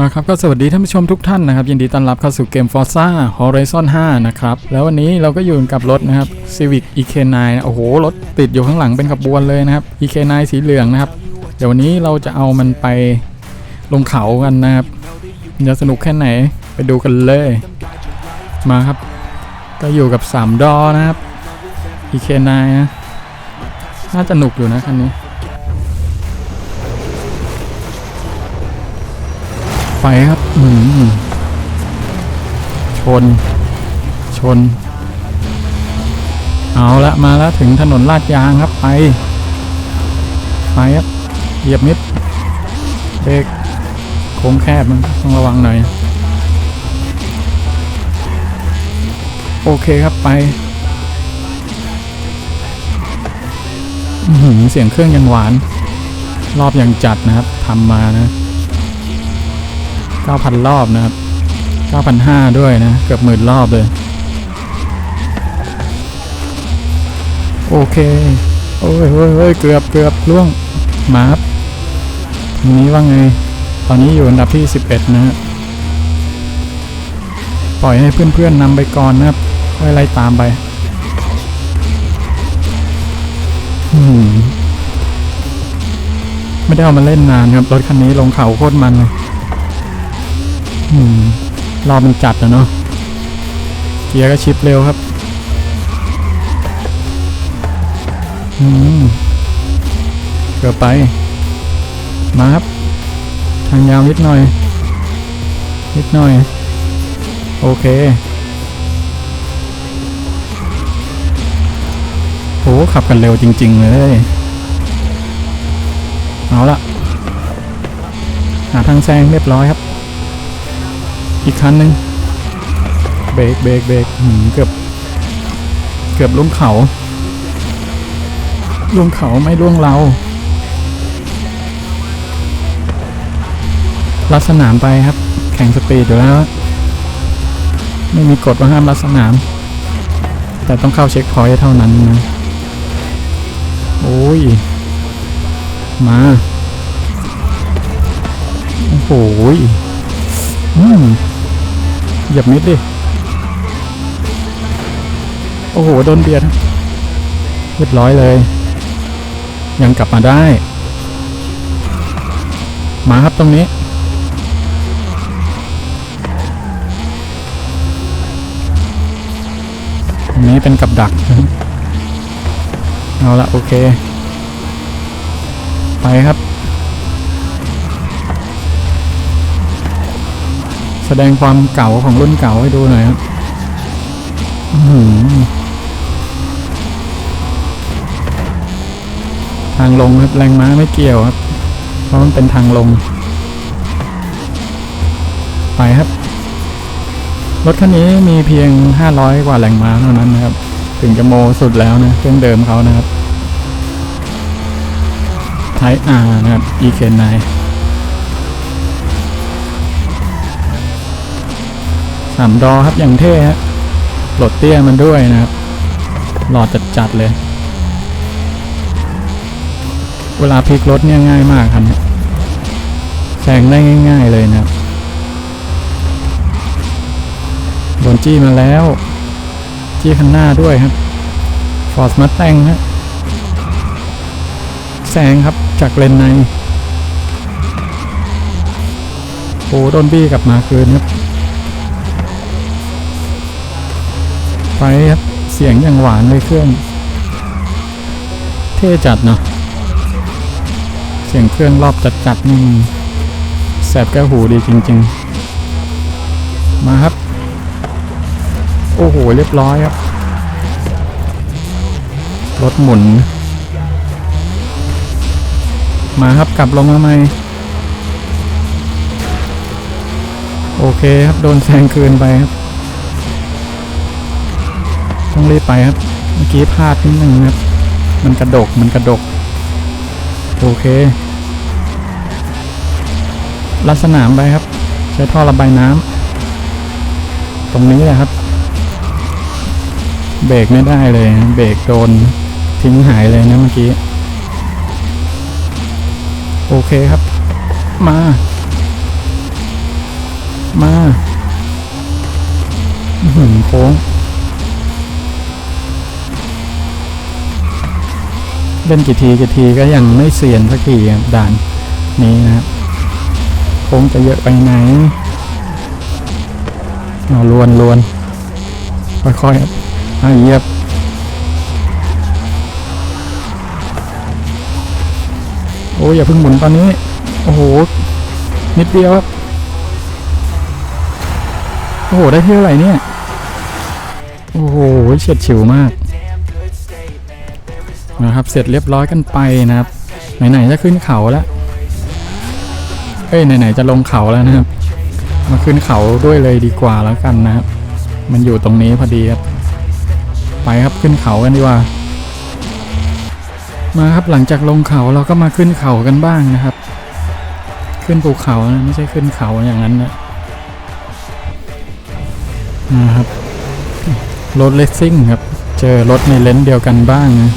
อ่าครับก็สวัสดีท่านผู้ชมทุกท่านนะครับ ยินดีต้อนรับเข้าสู่เกม Forza Horizon 5 นะครับ แล้ววันนี้เราก็อยู่กับรถนะครับ Civic EK9 นะโอ้โห รถติดอยู่ข้างหลังเป็นขบวนเลยนะครับ EK9 สีเหลืองนะครับ เดี๋ยววันนี้เราจะเอามันไปลงเขากันนะครับจะสนุกแค่ไหนไปดูกันเลย มาครับ ก็อยู่กับ 3 ดอนะครับ EK9 นะน่าจะหนุกอยู่นะคันนี้ ไฟครับอืมชน ชน เอาละมาแล้วถึงถนนลาดยางครับไป ไปครับ เหยียบนิดเบรกโค้งแคบมันต้องระวังหน่อย โอเคครับไปหืเสียงเครื่องยังหวาน รอบยังจัดนะครับทำมานะ 9,000 รอบนะครับ 9,500 ด้วยนะ เกือบหมื่นรอบเลย โอเค โอ้ยโอ้ยโอ้ยเกือบเกือบล่วง มาครับทีนี้ว่าไง ตอนนี้อยู่อันดับที่ 11 นะฮะ ปล่อยให้เพื่อนๆนำไปก่อนนะครับค่อยไล่ตามไป อืมไม่ได้เอามาเล่นนานครับ รถคันนี้ลงเขาโคตรมันเลย รอบมันจัดนะเนาะเกียร์ก็ชิปเร็วครับเกือบไป มาครับ ทางยาวนิดหน่อย นิดหน่อย โอเคโหขับกันเร็วจริง ๆ เลย เอาละหาทางแซงเรียบร้อยครับ อีกคันหนึ่งเบรกเบรกเบรกเกือบเกือบลงเขาลงเขาไม่ล่วงเราลัดสนามไปครับ แข่งสปีดอยู่แล้วไม่มีกฎว่าห้ามลัดสนาม แต่ต้องเข้าเช็คพอยต์เท่านั้นนะโอ้ย มา โอ้โหอืม เหยียบมิดดิ โอ้โห โดนเบียดเรียบร้อยเลย ยังกลับมาได้ มาครับตรงนี้ ตรงนี้เป็นกับดัก เอาละโอเค ไปครับ แสดงความเก่าของรุ่นเก่าให้ดูหน่อยครับทางลงครับแรงม้าไม่เกี่ยวครับ เพราะมันเป็นทางลง ไปครับ รถคันนี้มีเพียง 500 กว่าแรงม้าเท่านั้นนะครับ ถึงจะโมสุดแล้วนะเครื่องเดิมเขานะครับไทอาร์นะครับ EK9 สามดอครับอย่างเท่ฮะโหลดเตี้ยมันด้วยนะครับหลอดจัดจัดๆเลย เวลาพลิกรถเนี่ยง่ายมากครับแซงได้ง่าย ๆเลยนะครับโดนจี้มาแล้ว จี้ข้างหน้าด้วยครับฟอร์สมาแตงฮะแซงครับจากเลนในโอ้โดนบี้กลับมาคืนครับ ไปครับ เสียงอย่างหวานเลยเครื่อง เท่จัดเนาะเสียงเครื่องรอบจัดๆนี่แสบแก้วหูดีจริง ๆ มาครับ โอ้โห เรียบร้อยครับ รถหมุน มาครับกลับลงมาใหม่โอเคครับ โดนแซงคืนไปครับ ต้องรีบไปครับ เมื่อกี้พลาดนิดนึงครับ มันกระดก มันกระดก โอเค ลัดสนามไปครับ ใช้ท่อระบายน้ำ ตรงนี้แหละครับ เบรกไม่ได้เลย เบรกโดนทิ้งหายเลยนะเมื่อกี้ โอเคครับ มา มาอื้อหือโค้ง เล่นกี่ทีกี่ทีก็ยังไม่เสียนสักทีด่านนี้นะครับคงจะเยอะไปไหนเอาลวนลวนค่อยๆครับเอาเหยียบโอ้ยอย่าเพิ่งหมุนตอนนี้ โอ้โห นิดเดียวครับ โอ้โห ได้เท่าไหร่เนี่ย โอ้โหเฉียดฉิวมาก นะครับ เสร็จเรียบร้อยกันไปนะครับ ไหนๆจะขึ้นเขาแล้ว เอ้ยไหนๆจะลงเขาแล้วนะครับ มาขึ้นเขาด้วยเลยดีกว่าแล้วกันนะครับ มันอยู่ตรงนี้พอดีครับ ไปครับขึ้นเขากันดีกว่า มาครับหลังจากลงเขาเราก็มาขึ้นเขากันบ้างนะครับ ขึ้นภูเขานะไม่ใช่ขึ้นเขาอย่างนั้นนะนะครับรถเลสซิ่งครับ เจอรถในเลนส์เดียวกันบ้างนะ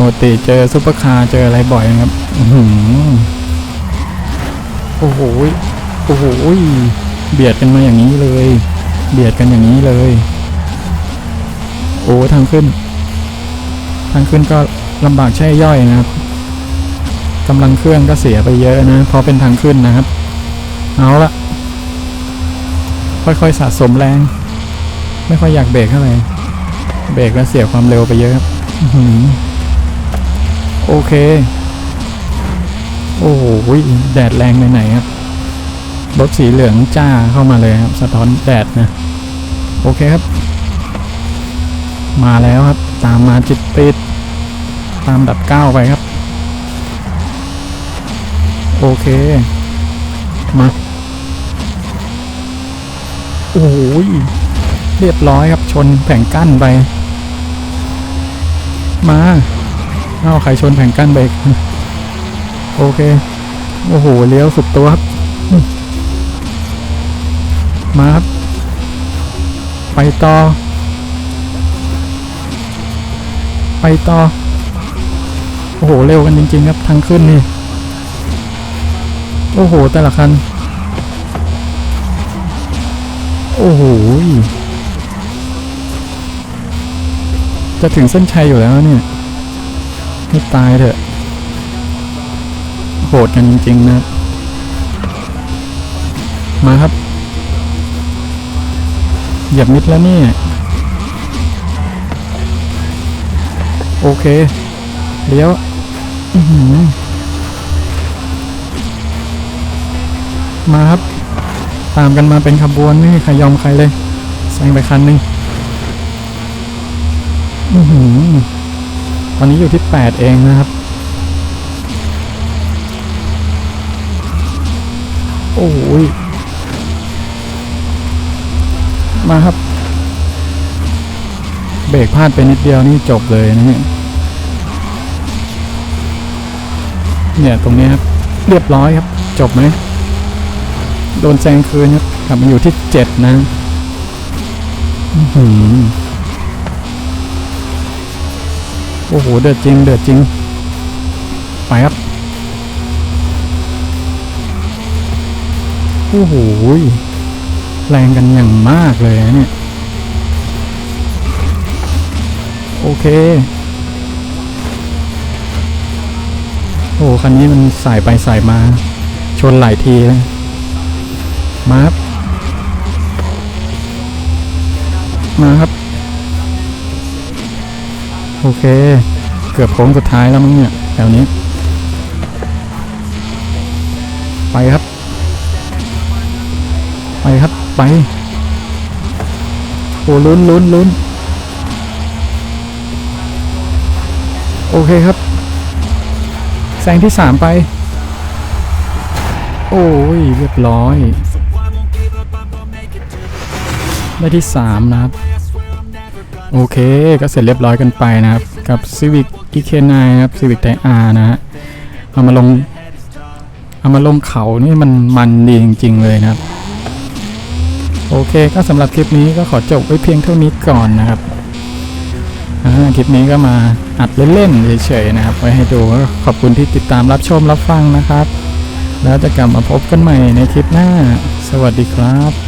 ปกติเจอซุปเปอร์คาร์เจออะไรบ่อยนะครับหือโอ้โหโอ้โหเบียดกันมาอย่างนี้เลย เบียดกันอย่างนี้เลย โอ้ทางขึ้น ทางขึ้นก็ลำบากใช่ย่อยนะครับกำลังเครื่องก็เสียไปเยอะนะเพราะเป็นทางขึ้นนะครับ เอาละค่อยๆสะสมแรง ไม่ค่อยอยากเบรกเท่าไหร่เบรกแล้วเสียความเร็วไปเยอะครับ โอเค โอ้โหแดดแรงไปไหนครับ รถสีเหลืองจ้าเข้ามาเลยครับ สะท้อนแดดนะ โอเคครับ มาแล้วครับ ตามมาจิตติด ตามดับเก้าไปครับ โอเค มา โอ้ยเรียบร้อยครับ ชนแผงกั้นไป มา เอาใครชนแผงกั้นไปโอเค โอ้โห เลี้ยวสุดตัวครับมมาครับ ไปต่อ ไปต่อ โอ้โห เร็วกันจริง ๆ ครับ ทางขึ้นนี่ โอ้โห แต่ละคัน โอ้โห จะถึงเส้นชัยอยู่แล้วเนี่ย ให้ตายเถอะ โหดกันจริงๆนะ มาครับ เหยียบมิดแล้วนี่โอเค เลี้ยวมาครับ ตามกันมาเป็นขบวนไม่มีใครยอมใครเลยแซงไปคันหนึ่งอือหือ ตอนนี้อยู่ที่แปดเองนะครับ โอ้ย มาครับ เบรกพลาดไปนิดเดียวนี่จบเลยนะเนี่ยเนี่ย ตรงนี้ครับ เรียบร้อยครับ จบไหม โดนแซงคืนครับกลับมาอยู่ที่เจ็ดนะ อื้อ โอ้โห เดือดจริง เดือดจริง ไปครับ โอ้โห แรงกันอย่างมากเลยเนี่ย โอเค โอ้คันนี้มันสายไปสายมา ชนหลายทีเลยมาครับ มาครับ โอเค เกือบโค้งสุดท้ายแล้วมั้งเนี่ยแถวนี้ ไปครับ ไปครับไป โอ้ลุ้นลุ้นลุ้นโอเคครับแซงที่สามไป โอ้ย เรียบร้อย ได้ที่3นะครับ โอเคก็เสร็จเรียบร้อยกันไปนะครับ กับ Civic EK9 นะครับ Civic Type R นะฮะเอามาลง เอามาลงเขานี่มันมันดีจริง ๆ เลยนะครับ โอเคก็สำหรับคลิปนี้ก็ขอจบไว้เพียงเท่านี้ก่อนนะครับคลิปนี้ก็มาอัดเล่นๆเฉยๆนะครับ ไว้ให้ดูก็ขอบคุณที่ติดตามรับชมรับฟังนะครับ แล้วจะกลับมาพบกันใหม่ในคลิปหน้า สวัสดีครับ